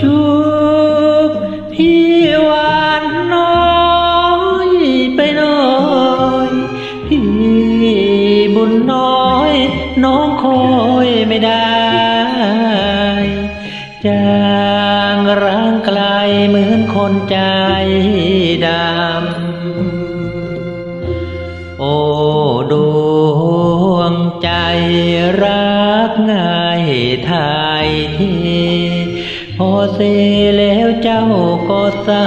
จูบพี่หวานน้อยไปน่อย พี่บุญน้อย น้องคอยไม่ได้จางร่างไกลเหมือนคนใจดำ พอเสแล้วเจ้าก็ซ้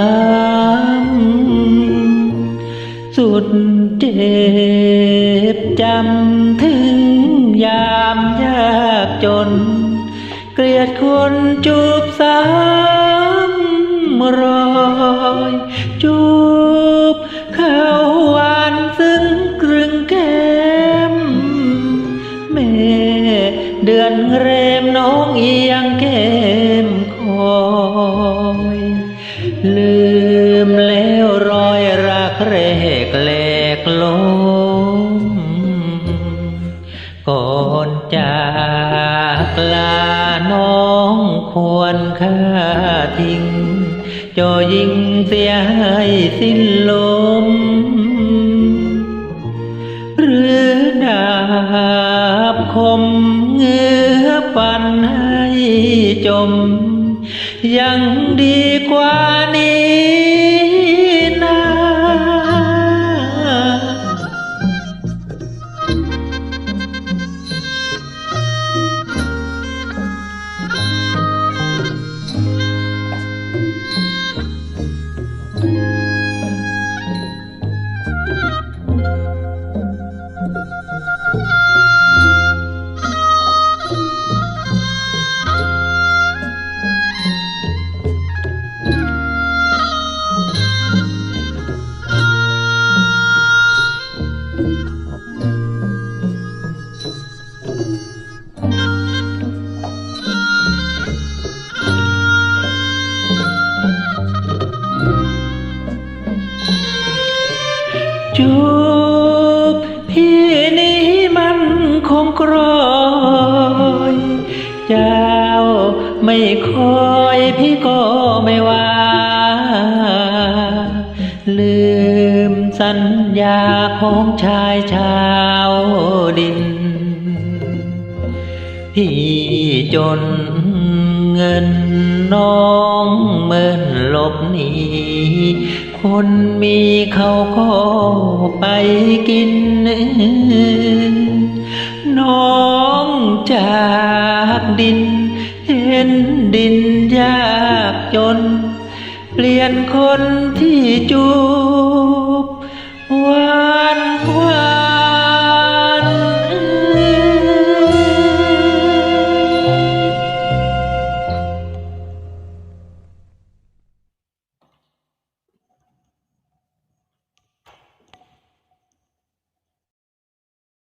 ำสุดเจ็บจำถึงยามยากจน เกลียดคนจูบซ้ำรอยจูบเขาหวา มน้องเอียงแก้มคอยลืมแล้วรอยรักแรกแหลกลมก่อนจากลาน้องควรค่าทิ้งจอยิงเสียให้สิ้นลม อฟันให้จม ยังดีกว่านี้ จูบพี่นี้มันคงกรอยเจ้าไม่คอยพี่ก็ไม่ว่า ลืมสัญญาของชายชาวดิน พี่จนเงิน น้องเมินหลบหนีคนมีเขาก็ไปกิน น้องจากดิน เห็นดินยากจน เปลี่ยนคนที่จูบ